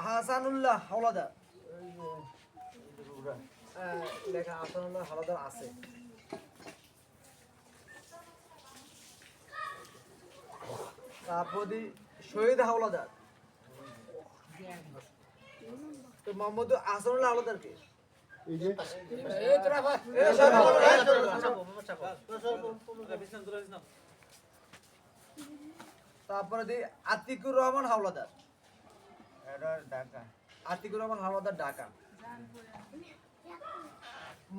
হাসানুল্লাহ হাওলাদার হাসানুল্লাহ হাওলাদার আছে তারপর শহীদ হাওলাদার তো মোহাম্মদ হাসানুল্লাহ হাওলাদার কে এই যে এ, সব বলো, এ, তারপরে দি আতিকুর রহমান হাওলাদার আতিকুর রহমান হাওলাদার ঢাকা।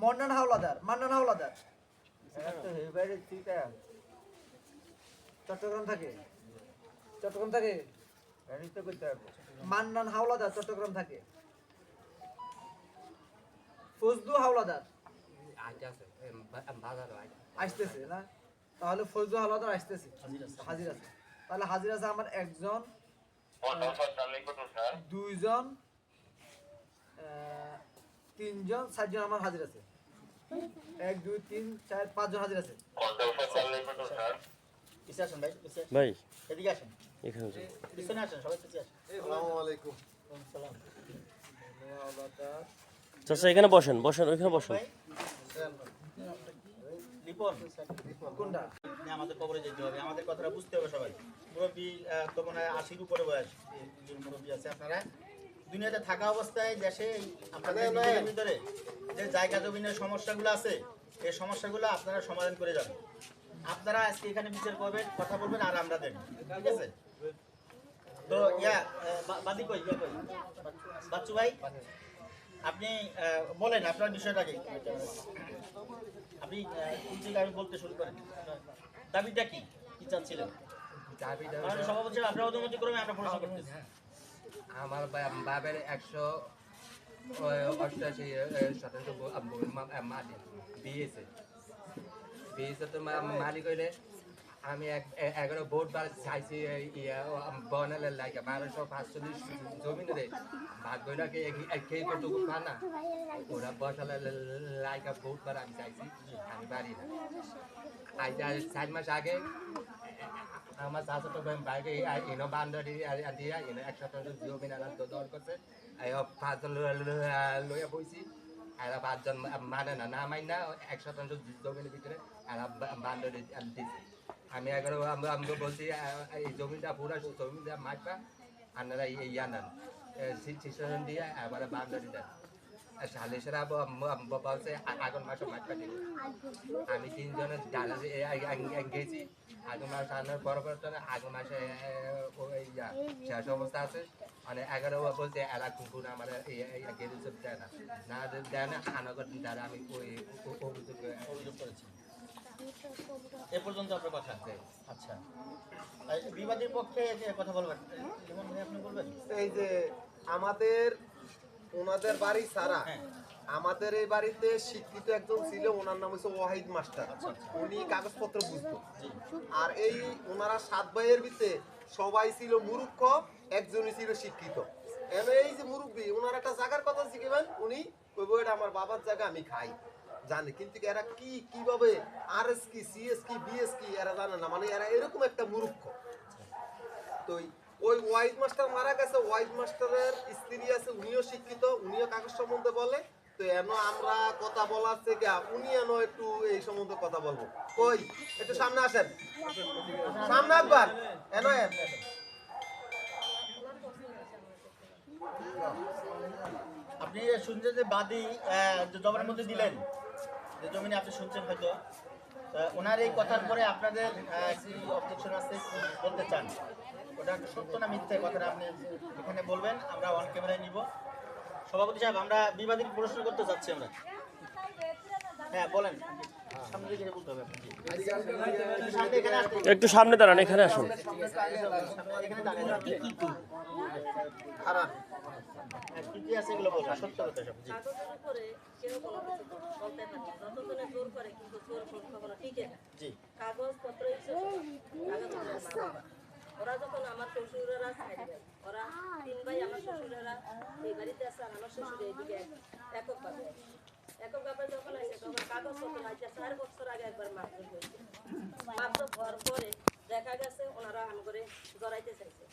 মন্নান হাওলাদার মান্নান হাওলাদার। চট্টগ্রাম থাকে। চট্টগ্রাম থাকে? মান্নান হাওলাদার চট্টগ্রাম থাকে। ফজলু হাওলাদার। আসতেছে না? তাহলে ফজলু হাওলাদার আসতেছে। হাজির আছে। তাহলে হাজির আছে আমার একজন দুইজন তিনজন চারজন আমার হাজির আছে। এক দুই তিন চার পাঁচজন হাজির আছে। ভাই। এদিকে আসেন। এখানে পিছনে আসেন সবাই পিছিয়ে আসেন। আসসালামু আলাইকুম। সালাম চাচা এখানে বসেন বসেন ওইখানে বসেন। ভাই কোনটা? আমাদের কবরে যেতে হবে। আমাদের কথাটা বুঝতে হবে সবাই। মুরব্বী তো মনে হয় আশির উপরে বয়স। মুরব্বী আছে আপনারা। দুনিয়াতে থাকা অবস্থায় দেশে আপনাদের ভিতরে যে জায়গা জমিনের সমস্যাগুলো আছে এই সমস্যাগুলো আপনারা সমাধান করে যাবেন। আপনারা আজকে এখানে বিচার করবেন কথা বলবেন আর আমরা দেখব ঠিক আছে? তো ইয়া বাদি কই ইয়া কই? বাচ্চু ভাই? আপনি বলেন আপনার বিষয়টা কি? আপনি কোন আমি বলতে শুরু করেন? দাবিটা কি? কি চাচ্ছিলেন? আমাদের সভাপতি সাহেব, আপনার অনুমতি ক্রমে আমরা প্রশ্ন করতেছি। আমার বাবের একশো অষ্টাশি শতাংশ মাটি তো মালিক হইলে আমি এগারো ভোট বার চাইছি এই ইয়া বনালে লাগে বারোশো পাঁচচল্লিশ জমিন রে ভাগ হইলে কি খেয়ে করতে পার না। ওরা বসালে লাইকা ভোট বার আমি চাইছি, আমি পারি না। আজ চার মাস আগে, আমার চাচাতো বাইকে ইনো বান্ডারি দিয়া, ইনো এক শতাংশ জমিন আনার দল করছে। পাঁচজন লইয়া বইছি। এরা পাঁচজন মানে না না মাই না এক শতাংশ জমিনের ভিতরে এরা বান্ডারি দিছে। আমি এগারো, আমি বলছি এই জমিটা পুরো জমিটা মাঠটা আপনারা ইয়া নেন সিস্টেম দিয়ে এবারে বান্ডারি দেন। সালিশেরা বলছে আগুন মাসে মাঠ কাটি আমি তিনজনের ডালা গেছি আগুন মাস আনার পরবর্তী আগুন মাসে শেষ অবস্থা আছে। মানে এগারো বলছে, এরা কুকুর আমার দেয় না। না, দেয় না আনাগর দ্বারা আমি অভিযোগ অভিযোগ করেছি। এ পর্যন্ত আপনার কথা আচ্ছা। বিবাদীর পক্ষে কথা বলবেন। আপনি বলবেন? এই যে আমাদের ওনাদের বাড়ি সারা হ্যাঁ। আমাদের এই বাড়িতে শিক্ষিত একজন ছিল ওনার নাম হচ্ছে ওয়াহিদ মাস্টার। উনি কাগজপত্র বুঝতো। আর এই ওনারা সাত ভাইয়ের ভিতরে সবাই ছিল মূর্খ একজনই ছিল শিক্ষিত। এই যে মুরব্বী ওনার একটা জায়গার কথা শিখেবেন উনি আমার বাবার জায়গা আমি খাই। জানে, কিন্তু এরা কি, কীভাবে আর এস কি সিএস কি বিএস কি, এরা জানে না। মানে এরা এরকম একটা মূর্খ। তো ওই- ওয়াইড মাস্টার মারা গেছে ওয়াইড মাস্টারের স্ত্রী আছে, উনিও শিক্ষিত, উনিও কাগজ সম্বন্ধে বলে। তো এন আমরা কথা বলার থেকে, উনি এন একটু এই সম্বন্ধে কথা বলব। কই? একটু সামনে আসেন। সামনে একবার। এন। আপনি শুনছেন যে বাদী জবানের মধ্যে দিলেন। যে জমিনে আপনি শুনছেন হয়তো ওনার এই কথার পরে আপনাদের কি অবজেকশন আছে বলতে চান। ওটা সত্য না মিথ্যে কথাটা আপনি এখানে বলবেন আমরা অন ক্যামেরায় নিব। সভাপতি সাহেব আমরা বিবাদী প্রশ্ন করতে চাচ্ছি আমরা। হ্যাঁ বলেন। সামনে দিকে বলতে হবে আপনাকে। একটু সামনে এখানে আসতে একটু সামনে দাঁড়ান। এখানে আসুন কি কি আছে এগুলো বলবেন সত্য কথা সব কাগজের উপরে কেউ কোনো কিছু বলতে পারে যতজনে জোর করে কিন্তু জোর কখনো টিকে না জি। কাগজপত্র হিসেবে ওরা যখন আমার শ্বশুরেরা ছাড়বে ওরা তিন ভাই আমার শ্বশুরেরা এই বাড়িতে আছে আর আমার শ্বশুর এইদিকে একক ভাবে একক ভাবে যখন আছে তখন কাগজপত্র আছে চার বছর আগে একবার মারধর হয়েছে। মারধর হওয়ার পরে দেখা গেছে ওনারা আম করে জড়াইতে চাইছে।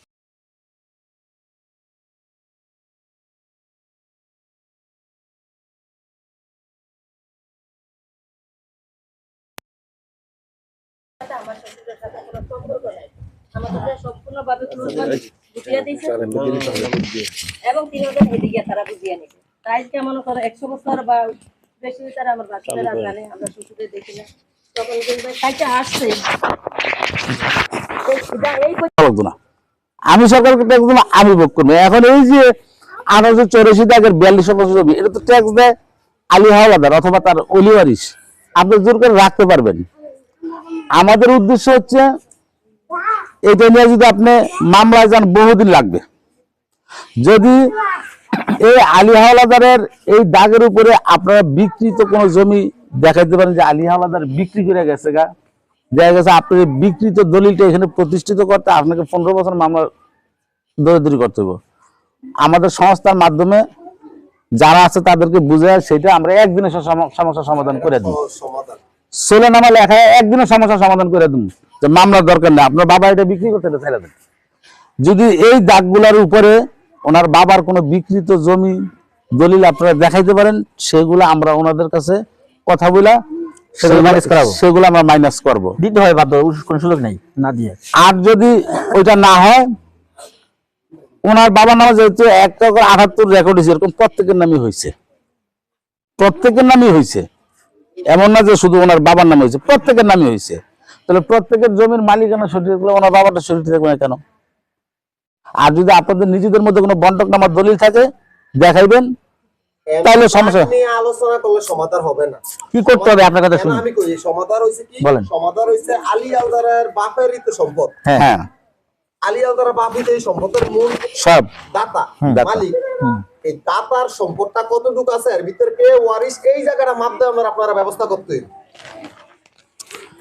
আমার শ্বশুরের সাথে কোনো সম্পর্ক নাই। আমাদের সম্পূর্ণভাবে বুঝিয়ে দিয়েছে। এবং তিনি ওদের এদিকে তারা বুঝিয়ে নিছে তাই মনে করো একশো বছর বা বেশি তারা আমার বাচ্চারা জানে আমরা শ্বশুরে দেখি না। তখন কিন্তু তাইটা আসছে। এই সুদা- এই লাগতো না। আমি সরকারকে ট্যাক্স দেবো আমি ভোগ করব। এখন এই যে আঠারোশো চৌরাশি টাকার বিয়াল্লিশ বছর জমি এটা তো ট্যাক্স দেয় আলী হাওলাদার অথবা তার অলিওয়ারিস। আপনি জোর করে রাখতে পারবেন। আমাদের উদ্দেশ্য হচ্ছে, এটা নিয়ে যদি আপনি মামলায় যান, বহুদিন লাগবে। যদি এই আলী হাওলাদারের এই দাগের উপরে আপনারা বিকৃত কোনো জমি দেখাইতে পারেন যে আলী হাওলাদার বিক্রি করে গেছে গা, দেখা গেছে আপনার বিকৃত দলিলটা এখানে প্রতিষ্ঠিত করতে আপনাকে পনেরো বছর মামলা দৌড়াদৌড়ি করতে হবে আমাদের সংস্থার মাধ্যমে যারা আছে তাদেরকে বুঝে সেটা আমরা একদিনে সে সম- সমস্যার সমাধান করে দিই। সোলে নামা লেখায় একদিনে সমস্যার সমাধান করে দিন যে মামলার দরকার নেই। আপনার বাবা এটা বিক্রি করতে এটা ছেড়ে দেন। যদি এই দাগগুলার উপরে ওনার বাবার কোনো বিকৃত জমি দলিল আপনারা দেখাইতে পারেন সেগুলো আমরা ওনাদের কাছে কথা বলে সেগুলো আমরা মাইনাস করব। দিতে হয় বাধ্য কোনো সুযোগ নেই না দিয়ে। আর যদি ওইটা না হয় ওনার বাবার নামে যেহেতু একটা করে আঠাত্তর রেকর্ড হয়েছে এরকম প্রত্যেকের নামই হয়েছে। প্রত্যেকের নামই হয়েছে। এমন না যে শুধু ওনার বাবার নামে হয়েছে প্রত্যেকের নামই হয়েছে। তাহলে প্রত্যেকের জমির মালিকানা সঠিক থাকলে ওনার বাবাটা সঠিক থাকবে না কেন? আর যদি আপনাদের নিজেদের মধ্যে কোনো বন্টক নামার দলিল থাকে দেখাইবেন তাহলে সমস্যা- আলোচনা করলে সমাধান হবে না। কি করতে হবে? আপনার কথা কেন শুনি আমি কই সমাধান হইছে কি? বলেন। সমাধান হইছে আলী আলদারের বাপেরই তো সম্পদ। হ্যাঁ। হ্যাঁ আলী আলদারের বাপই তো এই সম্পদের মূল সব। দাতা। মালিক। এই দাতার সম্পদটা কতটুকু আছে? এর ভিতরে কে ওয়ারিস এই জায়গাটা মাপতে আমরা আপনারা ব্যবস্থা করতে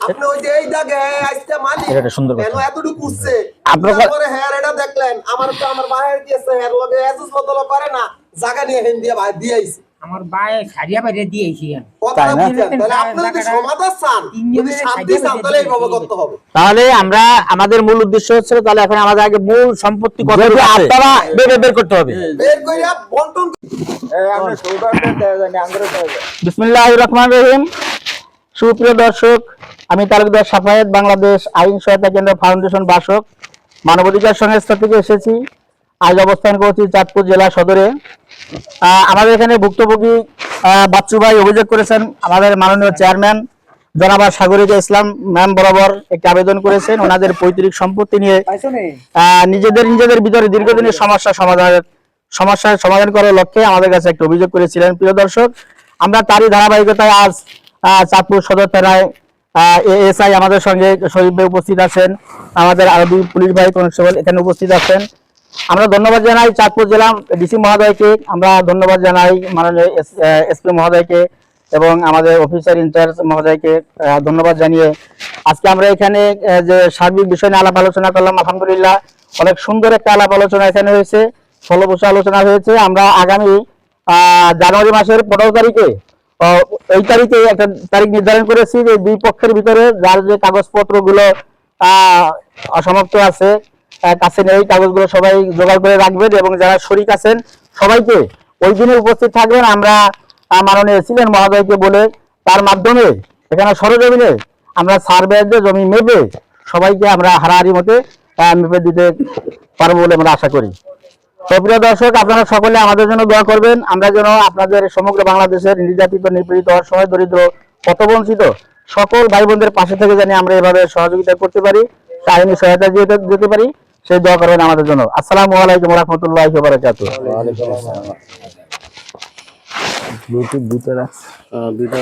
আপনি ওই যে এই জায়গায় আজকে মালিক এটা একটা সুন্দর কেন এতটুকু উঠছে। আপনার- হ্যাঁ এটা দেখলেন। আমার তো আমার বাইরে দিয়েছে লগে এসএস বদল করে না। জায়গা নিয়ে হেন দিয়ে দিয়ে আইছে। আমার বায়ে সারিয়া বাইরে দিয়েছি? তাহলে আমরা আমাদের মূল উদ্দেশ্য হচ্ছে তাহলে এখন আমাদের আগে মূল সম্পত্তি কত আপনারা বের বের করতে হবে। বের কইরা বন্টন বিসমিল্লাহ রহমান রহিম। সুপ্রিয় দর্শক আমি তালুকদার সাফায়েত বাংলাদেশ আইন সহায়তা কেন্দ্র ফাউন্ডেশন বাসক মানবাধিকার সংস্থা থেকে এসেছি। আজ অবস্থান করছি চাঁদপুর জেলা সদরে। আমাদের এখানে ভুক্তভোগী বাচ্চু ভাই অভিযোগ করেছেন। আমাদের মাননীয় চেয়ারম্যান জনাবা সাগরিকা ইসলাম ম্যাম বরাবর একটি আবেদন করেছেন। ওনাদের পৈতৃক সম্পত্তি নিয়ে নিজেদের নিজেদের ভিতরে দীর্ঘদিনের সমস্যা সমাধানের সমস্যার সমাধান করার লক্ষ্যে আমাদের কাছে একটা অভিযোগ করেছিলেন। প্রিয় দর্শক আমরা তারই ধারাবাহিকতায় আজ আহ, চাঁদপুর সদর থানায় এসআই আমাদের সঙ্গে শরীফ উপস্থিত আছেন। আমাদের আরবি পুলিশ ভাই কনস্টেবল এখানে উপস্থিত আছেন। আমরা ধন্যবাদ জানাই চাঁদপুর জেলা ডিসি মহোদয়কে আমরা ধন্যবাদ জানাই মাননীয় এসপি মহোদয়কে এবং আমাদের অফিসার ইনচার্জ মহোদয়কে ধন্যবাদ জানিয়ে আজকে আমরা এখানে যে সার্বিক বিষয় নিয়ে আলাপ আলোচনা করলাম আলহামদুলিল্লাহ অনেক সুন্দর একটা আলাপ আলোচনা এখানে হয়েছে ফলপ্রসূ আলোচনা হয়েছে আমরা আগামী জানুয়ারি মাসের পনেরো তারিখে এই তারিখে একটা তারিখ নির্ধারণ করেছি যে দুই পক্ষের ভিতরে যার যে কাগজপত্রগুলো আহ, অসমাপ্ত আছে কাছে এই কাগজগুলো সবাই জোগাড় করে রাখবেন এবং যারা শরিক আছেন সবাইকে ওই দিনে উপস্থিত থাকবেন। আমরা মাননীয় ছিলেন মহোদয়কে বলে তার মাধ্যমে এখানে সরজমিনে আমরা সার্ভে যে জমি মেপে সবাইকে আমরা হারাহারি মতে মেপে দিতে পারব বলে আমরা আশা করি। তো দর্শক, আপনারা সকলে আমাদের জন্য দোয়া করবেন। আমরা যেন আপনাদের সমগ্র বাংলাদেশের নির্যাতিত, নিপীড়িত, অসহায়, দরিদ্র, পথবঞ্চিত সকল ভাই বোনদের পাশে থেকে জানি আমরা এভাবে সহযোগিতা করতে পারি আইনি সহায়তা দিতে পারি। সেই দোয়া করবেন আমাদের জন্য। আসসালামু আলাইকুম রহমতুল্লাহ বারাকাতু ব্লুটুথ দুটো